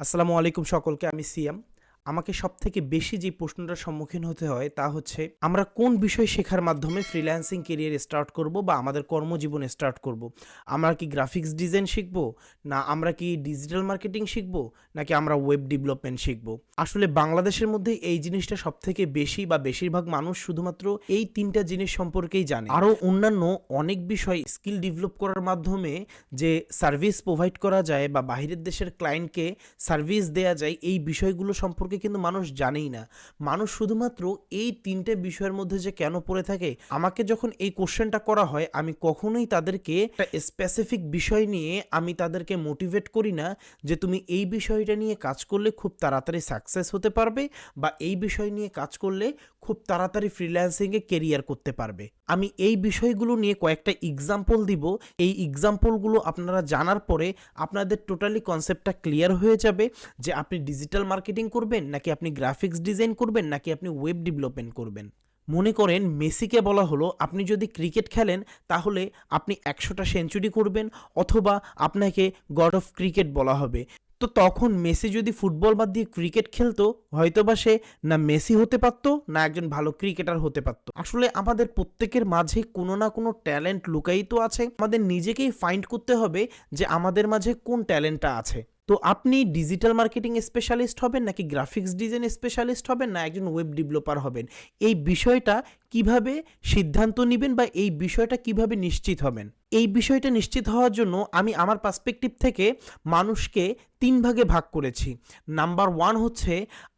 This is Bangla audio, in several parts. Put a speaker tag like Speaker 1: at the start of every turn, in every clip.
Speaker 1: আসসালামু আলাইকুম সকলকে আমি সিয়াম আমাকে সব থেকে বেশি যে প্রশ্নটার সম্মুখীন হতে হয় তা হচ্ছে, আমরা কোন বিষয় শেখার মাধ্যমে ফ্রিল্যান্সিং কেরিয়ার স্টার্ট করব বা আমাদের কর্মজীবন স্টার্ট করব? আমরা কি গ্রাফিক্স ডিজাইন শিখব? না, আমরা কি ডিজিটাল মার্কেটিং শিখব? নাকি আমরা ওয়েব ডেভেলপমেন্ট শিখব? আসলে বাংলাদেশের মধ্যে এই জিনিসটা সব থেকে বেশি বা বেশিরভাগ মানুষ শুধুমাত্র এই তিনটা জিনিস সম্পর্কেই জানে। আরও অন্যান্য অনেক বিষয় স্কিল ডেভেলপ করার মাধ্যমে যে সার্ভিস প্রোভাইড করা যায় বা বাইরের দেশের ক্লায়েন্টকে সার্ভিস দেয়া যায়, এই বিষয়গুলো সম্পর্কে কিন্তু মানুষ জানেই না। মানুষ শুধুমাত্র এই তিনটে বিষয়ের মধ্যে যে কেন পড়ে থাকে, আমাকে যখন এই কোশ্চেনটা করা হয়, আমি কখনোই তাদেরকে একটা স্পেসিফিক বিষয় নিয়ে আমি তাদেরকে মোটিভেট করি না যে তুমি এই বিষয়টা নিয়ে কাজ করলে খুব তাড়াতাড়ি সাকসেস হতে পারবে বা এই বিষয় নিয়ে কাজ করলে খুব তাড়াতাড়ি ফ্রিল্যান্সিংয়ে কেরিয়ার করতে পারবে। আমি এই বিষয়গুলো নিয়ে কয়েকটা এক্সাম্পল দিব। এই এক্সাম্পলগুলো আপনারা জানার পরে আপনাদের টোটালি কনসেপ্টটা ক্লিয়ার হয়ে যাবে যে আপনি ডিজিটাল মার্কেটিং করবেন নাকি আপনি গ্রাফিক্স ডিজাইন করবেন নাকি আপনি ওয়েব ডেভেলপমেন্ট করবেন। মনে করেন মেসিকে বলা হলো, আপনি যদি ক্রিকেট খেলেন তাহলে আপনি একশোটা সেঞ্চুরি করবেন অথবা আপনাকে গড অফ ক্রিকেট বলা হবে। তো তখন মেসি যদি ফুটবল বাদ দিয়ে ক্রিকেট খেলতো হয়তো বা সে না মেসি হতে পারতো, না একজন ভালো ক্রিকেটার হতে পারতো। আসলে আমাদের প্রত্যেকের মাঝে কোনো না কোনো ট্যালেন্ট লুকায়িত আছে। আমাদের নিজেকেই ফাইন্ড করতে হবে যে আমাদের মাঝে কোন ট্যালেন্টটা আছে। তো আপনি ডিজিটাল মার্কেটিং স্পেশালিস্ট হবেন, নাকি গ্রাফিক্স ডিজাইন স্পেশালিস্ট হবেন, না একজন ওয়েব ডেভেলপার হবেন? এই বিষয়টা কীভাবে সিদ্ধান্ত নেবেন বা এই বিষয়টা কীভাবে নিশ্চিত হবেন? এই বিষয়টা নিশ্চিত হওয়ার জন্য আমি আমার পার্সপেক্টিভ থেকে মানুষকে তিন ভাগে ভাগ করেছি। নাম্বার ওয়ান হচ্ছে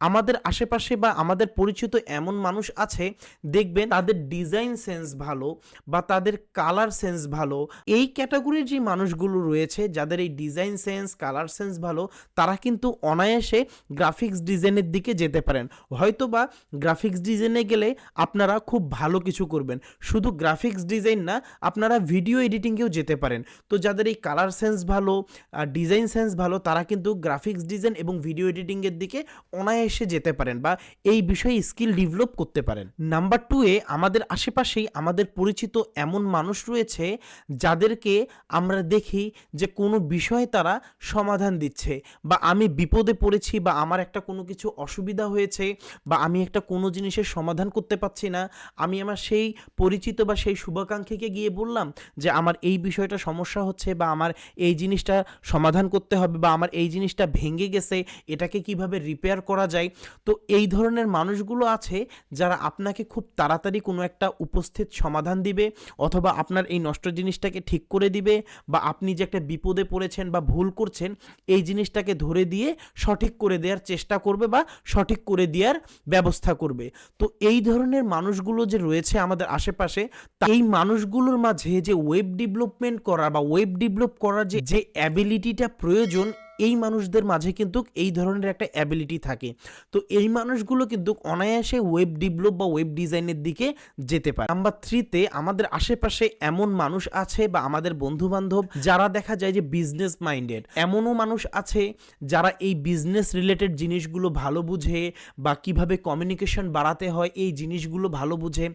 Speaker 1: আমাদের আশেপাশে বা আমাদের পরিচিত এমন মানুষ আছে, দেখবেন তাদের ডিজাইন সেন্স ভালো বা তাদের কালার সেন্স ভালো। এই ক্যাটাগরির যে মানুষগুলো রয়েছে, যাদের এই ডিজাইন সেন্স কালার সেন্স ভালো, তারা কিন্তু অনায়াসে গ্রাফিক্স ডিজাইনের দিকে যেতে পারেন। হয়তো বা গ্রাফিক্স ডিজাইনে গেলে আপনারা খুব ভালো কিছু করবেন। শুধু গ্রাফিক্স ডিজাইন না, আপনারা ভিডিও এডিটিংয়েও যেতে পারেন। তো যাদের এই কালার সেন্স ভালো ডিজাইন সেন্স ভালো, তারা কিন্তু গ্রাফিক্স ডিজাইন এবং ভিডিও এডিটিংয়ের দিকে অনায়াসে যেতে পারেন বা এই বিষয়ে স্কিল ডেভেলপ করতে পারেন। নাম্বার টুয়ে আমাদের আশেপাশেই আমাদের পরিচিত এমন মানুষ রয়েছে যাদেরকে আমরা দেখি যে কোনো বিষয়ে তারা সমাধান দিচ্ছে বা আমি বিপদে পড়েছি বা আমার একটা কোনো কিছু অসুবিধা হয়েছে বা আমি একটা কোনো জিনিসের সমাধান করতে পারছি না। আমি আমার সেই পরিচিত বা সেই শুভাকাঙ্ক্ষীকে গিয়ে বললাম যে, আমার এই বিষয়টা সমস্যা হচ্ছে বা আমার এই জিনিসটা সমাধান করতে হবে বা আমার এই জিনিসটা ভেঙে গেছে, এটাকে কীভাবে রিপেয়ার করা যায়? তো এই ধরনের মানুষগুলো আছে যারা আপনাকে খুব তাড়াতাড়ি কোনো একটা উপস্থিত সমাধান দিবে অথবা আপনার এই নষ্ট জিনিসটাকে ঠিক করে দিবে বা আপনি যে একটা বিপদে পড়েছেন বা ভুল করছেন, এই জিনিসটাকে ধরে দিয়ে সঠিক করে দেওয়ার চেষ্টা করবে বা সঠিক করে দেওয়ার ব্যবস্থা করবে। তো এই ধরনের মানুষগুলো যে রয়েছে আমাদের আশেপাশে এই মানুষগুলোর মাঝে যে ওয়েব ডেভেলপমেন্ট করা বা ওয়েব ডেভেলপ করার যে যে অ্যাবিলিটিটা প্রয়োজন, এই মানুষদের মাঝে কিন্তু এই ধরনের একটা অ্যাবিলিটি থাকে। তো এই মানুষগুলো কিন্তু অনায়াসে ওয়েব ডেভেলপ বা ওয়েব ডিজাইনের দিকে যেতে পারে। নাম্বার থ্রিতে আমাদের আশেপাশে এমন মানুষ আছে বা আমাদের বন্ধু বান্ধব যারা দেখা যায় যে বিজনেস মাইন্ডেড এমনও মানুষ আছে যারা এই বিজনেস রিলেটেড জিনিসগুলো ভালো বুঝে বা কীভাবে কমিউনিকেশন বাড়াতে হয়, এই জিনিসগুলো ভালো বুঝে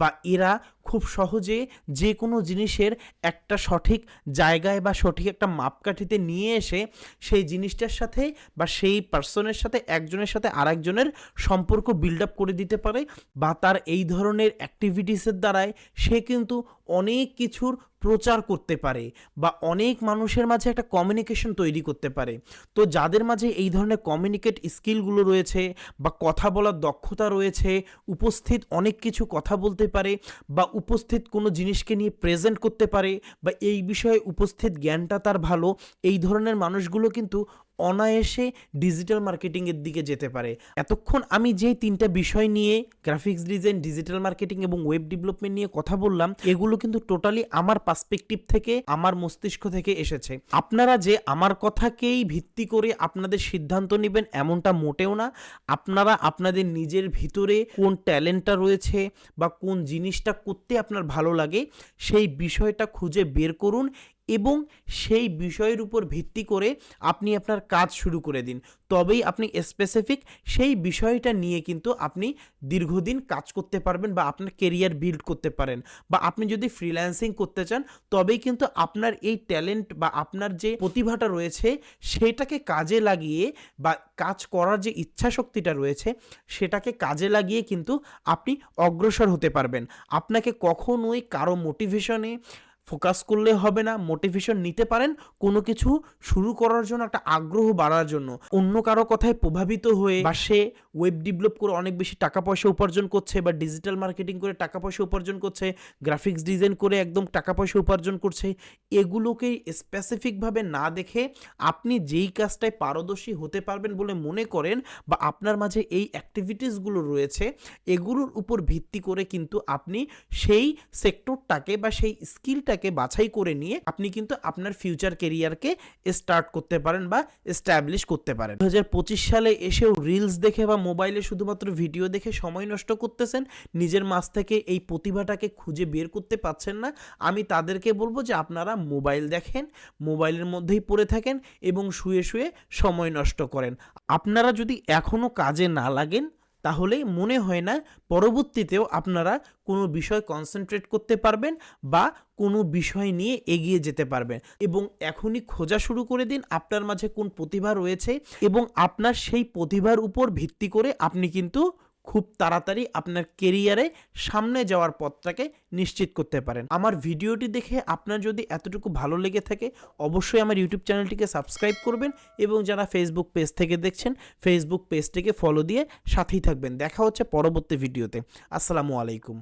Speaker 1: বা এরা খুব সহজে যে কোনো জিনিসের একটা সঠিক জায়গায় বা সঠিক একটা মাপকাঠিতে নিয়ে এসে সেই জিনিসটার সাথে বা সেই পার্সনের সাথে একজনের সাথে আরেকজনের সম্পর্ক বিল্ড আপ করে দিতে পারে বা তার এই ধরনের অ্যাক্টিভিটিসের দ্বারায় সে কিন্তু অনেক কিছুর প্রচার করতে পারে বা অনেক মানুষের মাঝে একটা কমিউনিকেশন তৈরি করতে পারে। তো যাদের মাঝে এই ধরনের কমিউনিকেট স্কিলগুলো রয়েছে বা কথা বলার দক্ষতা রয়েছে, উপস্থিত অনেক কিছু কথা বলতে পারে বা উপস্থিত কোনো জিনিসকে নিয়ে প্রেজেন্ট করতে পারে বা এই বিষয়ে উপস্থিত জ্ঞানটা তার ভালো, এই ধরনের মানুষগুলো কিন্তু অনায়াসে ডিজিটাল মার্কেটিংয়ের দিকে যেতে পারে। এতক্ষণ আমি যে তিনটা বিষয় নিয়ে গ্রাফিক্স ডিজাইন ডিজিটাল মার্কেটিং এবং ওয়েব ডেভেলপমেন্ট নিয়ে কথা বললাম, এগুলো কিন্তু টোটালি আমার পার্সপেক্টিভ থেকে, আমার মস্তিষ্ক থেকে এসেছে। আপনারা যে আমার কথাকেই ভিত্তি করে আপনাদের সিদ্ধান্ত নেবেন এমনটা মোটেও না। আপনারা আপনাদের নিজের ভিতরে কোন ট্যালেন্টটা রয়েছে বা কোন জিনিসটা করতে আপনার ভালো লাগে, সেই বিষয়টা খুঁজে বের করুন। এবং সেই বিষয়ের উপর ভিত্তি করে আপনি আপনার কাজ শুরু করে দিন। তবেই আপনি স্পেসিফিক সেই বিষয়টা নিয়ে কিন্তু আপনি দীর্ঘদিন কাজ করতে পারবেন বা আপনার কেরিয়ার বিল্ড করতে পারেন বা আপনি যদি ফ্রিল্যান্সিং করতে চান, তবেই কিন্তু আপনার এই ট্যালেন্ট বা আপনার যে প্রতিভাটা রয়েছে সেটাকে কাজে লাগিয়ে বা কাজ করার যে ইচ্ছা শক্তিটা রয়েছে সেটাকে কাজে লাগিয়ে কিন্তু আপনি অগ্রসর হতে পারবেন। আপনাকে কখনোই কারও মোটিভেশনে ফোকাস করলে হবে না মোটিভেশন নিতে পারেন, কোনো কিছু শুরু করার জন্য একটা আগ্রহ বাড়ার জন্য। অন্য কারও কথায় প্রভাবিত হয়ে বা সে ওয়েব ডেভেলপ করে অনেক বেশি টাকা পয়সা উপার্জন করছে বা ডিজিটাল মার্কেটিং করে টাকা পয়সা উপার্জন করছে গ্রাফিক্স ডিজাইন করে একদম টাকা পয়সা উপার্জন করছে, এগুলোকে স্পেসিফিকভাবে না দেখে আপনি যেই কাজটায় পারদর্শী হতে পারবেন বলে মনে করেন বা আপনার মাঝে এই অ্যাক্টিভিটিসগুলো রয়েছে, এগুলোর উপর ভিত্তি করে কিন্তু আপনি সেই সেক্টরটাকে বা সেই স্কিলটাকে বাছাই করে নিয়ে আপনি কিন্তু আপনার ফিউচার কেরিয়ারকে স্টার্ট করতে পারেন বা এস্টাবলিশ করতে পারেন। দু হাজার পঁচিশ সালে এসেও রিলস দেখে বা মোবাইলে শুধুমাত্র ভিডিও দেখে সময় নষ্ট করতেছেন, নিজের মাঝ থেকে এই প্রতিভাটাকে খুঁজে বের করতে পারছেন না। আমি তাদেরকে বলব যে আপনারা মোবাইল দেখেন মোবাইলের মধ্যেই পড়ে থাকেন এবং শুয়ে শুয়ে সময় নষ্ট করেন। আপনারা যদি এখনও কাজে না লাগেন তাহলে মনে হয় না পরবর্তীতেও আপনারা কোনো বিষয় কনসেন্ট্রেট করতে পারবেন বা কোনো বিষয় নিয়ে এগিয়ে যেতে পারবেন। এবং এখনই খোঁজা শুরু করে দিন আপনার মাঝে কোন প্রতিভা রয়েছে এবং আপনার সেই প্রতিভার উপর ভিত্তি করে আপনি কিন্তু খুব তাড়াতাড়ি আপনার কেরিয়ারে সামনে যাওয়ার পথটাকে নিশ্চিত করতে পারেন। আমার ভিডিওটি দেখে আপনার যদি এতটুকু ভালো লেগে থাকে, অবশ্যই আমার ইউটিউব চ্যানেলটিকে সাবস্ক্রাইব করবেন এবং যারা ফেসবুক পেজ থেকে দেখছেন ফেসবুক পেজটিকে ফলো দিয়ে সাথেই থাকবেন। দেখা হচ্ছে পরবর্তী ভিডিওতে। আসসালামু আলাইকুম।